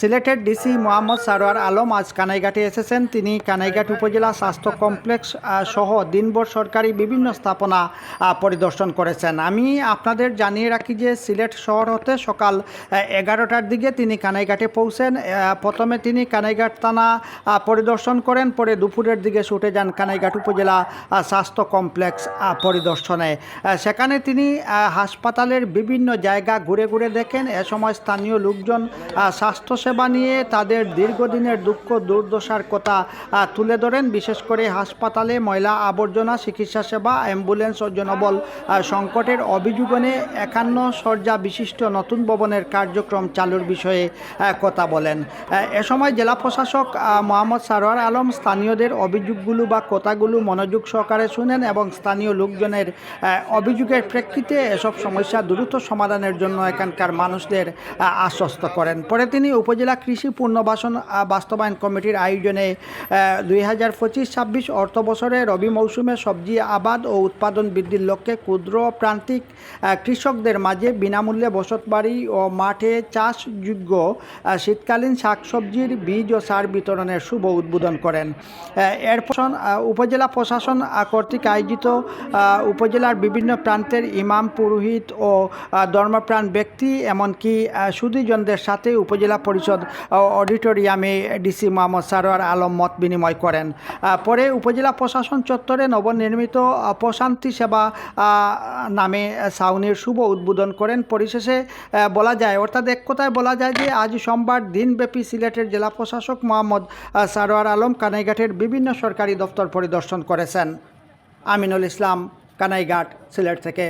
সিলেটের ডিসি মোহাম্মদ সারোয়ার আলম আজ কানাইঘাটে এসেছেন। তিনি কানাইঘাট উপজেলা স্বাস্থ্য কমপ্লেক্স সহ দিনভর সরকারি বিভিন্ন স্থাপনা পরিদর্শন করেছেন। আমি আপনাদের জানিয়ে রাখি যে সিলেট শহর হতে সকাল এগারোটার দিকে তিনি কানাইঘাটে পৌঁছেন। প্রথমে তিনি কানাইঘাট থানা পরিদর্শন করেন পরে দুপুরের দিকে ছুটে যান কানাইঘাট উপজেলা স্বাস্থ্য কমপ্লেক্স পরিদর্শনে। সেখানে তিনি হাসপাতালের বিভিন্ন জায়গা ঘুরে ঘুরে দেখেন। এ সময় স্থানীয় লোকজন আহ, স্বাস্থ্যসেবা নিয়ে তাদের দীর্ঘদিনের দুঃখ, দুর্দশার কথা তুলে ধরেন। বিশেষ করে হাসপাতালে ময়লা আবর্জনা চিকিৎসা সেবা, অ্যাম্বুলেন্স ও জনবল সংকটের অভিযোগনে একান্ন সজ্জা বিশিষ্ট নতুন ভবনের কার্যক্রম চালুর বিষয়ে কথা বলেন। এ সময় জেলা প্রশাসক মোহাম্মদ সারোয়ার আলম স্থানীয়দের অভিযোগগুলো বা কথাগুলো মনোযোগ সহকারে শুনেন এবং স্থানীয় লোকজনের অভিযোগের প্রেক্ষিতে এসব সমস্যা দ্রুত সমাধানের জন্য এখানকার মানুষদের আশ্বস্ত করেন। পরে তিনি উপজেলা কৃষি পুনর্বাসন বাস্তবায়ন কমিটির আয়োজনে দুই হাজার পঁচিশ ছাব্বিশ অর্থ বছরে রবি মৌসুমে সবজি আবাদ ও উৎপাদন বৃদ্ধির লক্ষ্যে ক্ষুদ্র প্রান্তিক কৃষকদের মাঝে বিনামূল্যে বসতবাড়ি ও মাঠে চাষযোগ্য শীতকালীন শাকসবজির বীজ ও সার বিতরণের শুভ উদ্বোধন করেন। আহ, এর প্রশাসন উপজেলা প্রশাসন কর্তৃক আয়োজিত উপজেলার বিভিন্ন প্রান্তের ইমাম পুরোহিত ও ধর্মপ্রাণ ব্যক্তি এমনকি আহ, সুধীজনদের সাথে উপজেলা পরিষদ আহ, অডিটোরিয়ামে ডিসি মোহাম্মদ সারোয়ার আলম মত বিনিময় করেন। পরে উপজেলা প্রশাসন চত্বরে নবনির্মিত প্রশান্তি সেবা নামে ছাউনির শুভ উদ্বোধন করেন। পরিশেষে বলা যায় অর্থাৎ এক কথায় বলা যায় যে আজ সোমবার দিনব্যাপী সিলেটের জেলা প্রশাসক মোহাম্মদ সারোয়ার আলম কানাইঘাটের বিভিন্ন সরকারি দপ্তর পরিদর্শন করেছেন। আমিনুল ইসলাম কানাইঘাট সিলেট থেকে।